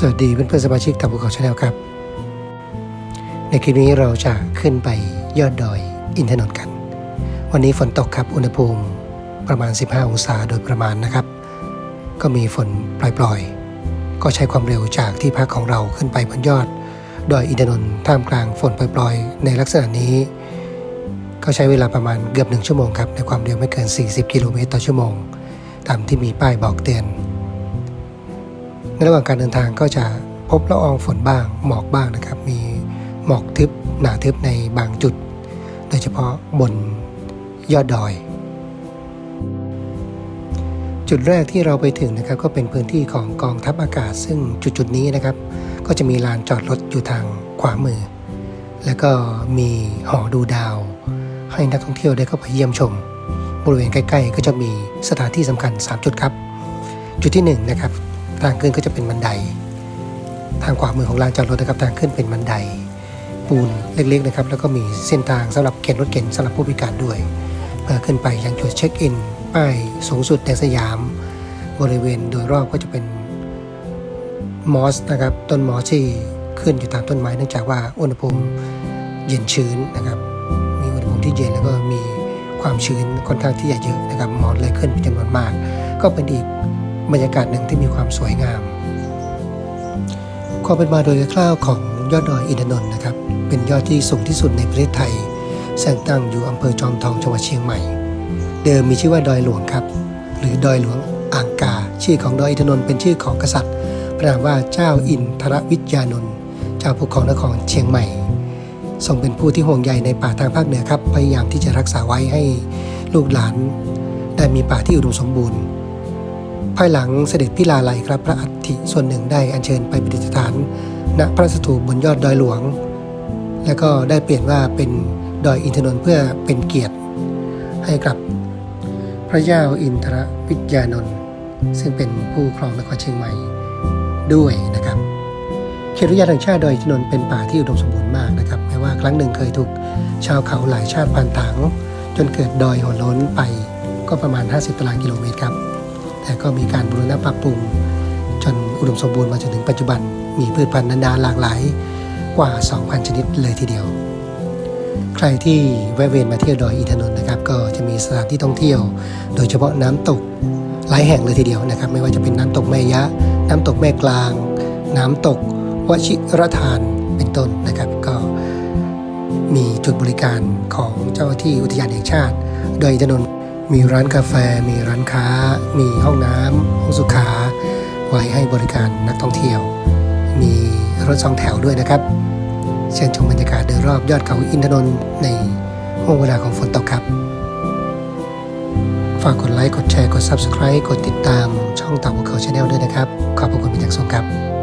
สวัสดีเพื่อนเพื่อนๆสมาชิกตับภูเขาชาแนลครับ ในคลิปนี้เราจะขึ้นไปยอดดอยอินทนนท์กัน วันนี้ฝนตกครับอุณหภูมิประมาณ 15 องศาโดยประมาณนะครับ ก็มีฝนปล่อยๆ ก็ใช้ความเร็วจากที่พักของเราขึ้นไปบนยอดดอยอินทนนท์ท่ามกลางฝนปล่อยๆ ในลักษณะนี้ ก็ใช้เวลาประมาณเกือบหนึ่งชั่วโมงครับในความเร็วไม่เกิน 40 กิโลเมตรต่อชั่วโมง ตามที่มีป้ายบอกเตือน ในระหว่างการเดินทางก็จะพบละอองฝนบ้างหมอกบ้างนะครับ มีหมอกทึบหนาทึบในบางจุด โดยเฉพาะบนยอดดอย จุดแรกที่เราไปถึงนะครับ ก็เป็นพื้นที่ของกองทัพอากาศ ซึ่งจุดๆนี้นะครับ ก็จะมีลานจอดรถอยู่ทางขวามือ แล้วก็มีหอดูดาว ให้นักท่องเที่ยวได้เข้าไปเยี่ยมชม บริเวณใกล้ ๆ ก็จะมีสถานที่สำคัญ 3 จุดครับ จุดที่1นะครับ ทางขึ้นก็จะเป็นบันได ทางขวามือของลานจอดรถนะครับ ทางขึ้นเป็นบันได ปูนเล็กๆนะครับ แล้วก็มีเส้นทางสำหรับเข็นรถเข็นสำหรับผู้พิการด้วยเพื่อขึ้นไปยังจุดเช็คอินป้ายสูงสุดในสยาม บริเวณโดยรอบก็จะเป็นมอสนะครับต้นมอสที่ขึ้นอยู่ตามต้นไม้เนื่องจากว่าอุณหภูมิเย็นชื้นนะครับ มีอุณหภูมิที่เย็นแล้วก็มีความชื้นค่อนข้างที่จะเยอะนะครับมอสเลยขึ้นเป็นจำนวนมาก ก็เป็นอีก บรรยากาศหนึ่งที่มีความสวยงาม ความเป็นมาโดยคร่าวของยอดดอยอินทนนท์นะครับ เป็นยอดที่สูงที่สุดในประเทศไทยซึ่งตั้งอยู่อำเภอจอมทองจังหวัดเชียงใหม่ เดิมมีชื่อว่าดอยหลวงครับ หรือดอยหลวงอ่างกา ชื่อของดอยอินทนนท์เป็นชื่อของกษัตริย์พระนามว่าเจ้าอินทรวิทยานนท์เจ้าปกครองนครเชียงใหม่ทรงเป็นผู้ที่ห่วงใยในป่าทางภาคเหนือครับ พยายามที่จะรักษาไว้ให้ลูกหลาน ได้มีป่าที่อุดมสมบูรณ์ ภายหลังเสด็จพิลาไลยครับพระอัฐิส่วนหนึ่งได้อัญเชิญไปประดิษฐาน ณพระสถูปบนยอดดอยหลวง แล้วก็ได้เปลี่ยนว่าเป็นดอยอินทนนท์เพื่อเป็นเกียรติ ให้กับพระเจ้าอินทรวิทยานนท์ซึ่งเป็นผู้ครองนครเชียงใหม่ด้วยนะครับเขตอุทยานแห่งชาติดอยอินทนนท์เป็นป่าที่อุดมสมบูรณ์มากนะครับแม้ว่าครั้งหนึ่งเคยถูกชาวเขาหลายชาติพันถังจนเกิดดอยหัวล้นไปก็ประมาณ 50ตารางกิโลเมตรครับ แต่ก็มีการบูรณะปรับปรุง จนอุดมสมบูรณ์มาจนถึงปัจจุบัน มีพืชพันธุ์นานาหลากหลายกว่า 2,000 ชนิดเลยทีเดียว ใครที่แวะเวียนมาเที่ยวดอยอินทนนท์นะครับ ก็จะมีสถานที่ท่องเที่ยว โดยเฉพาะน้ำตกหลายแห่งเลยทีเดียวนะครับ ไม่ว่าจะเป็นน้ำตกแม่ยะ น้ำตกแม่กลาง น้ำตกวชิรทานเป็นต้นนะครับ ก็มีจุดบริการของเจ้าหน้าที่อุทยานแห่งชาติดอยอินทนนท์ มีร้านกาแฟ มีร้านค้า มีห้องน้ำห้องสุขาไว้ให้บริการนักท่องเที่ยว มีรถสองแถวด้วยนะครับ เชิญชมบรรยากาศโดยรอบยอดเขาอินทนนท์ในห่วงเวลาของฝนตกครับ ฝากกดไลค์ กดแชร์ กด Subscribe กดติดตามช่องต่าภูเขาชาแนลด้วยนะครับ ขอบพระคุณเป็นอย่างสูงครับ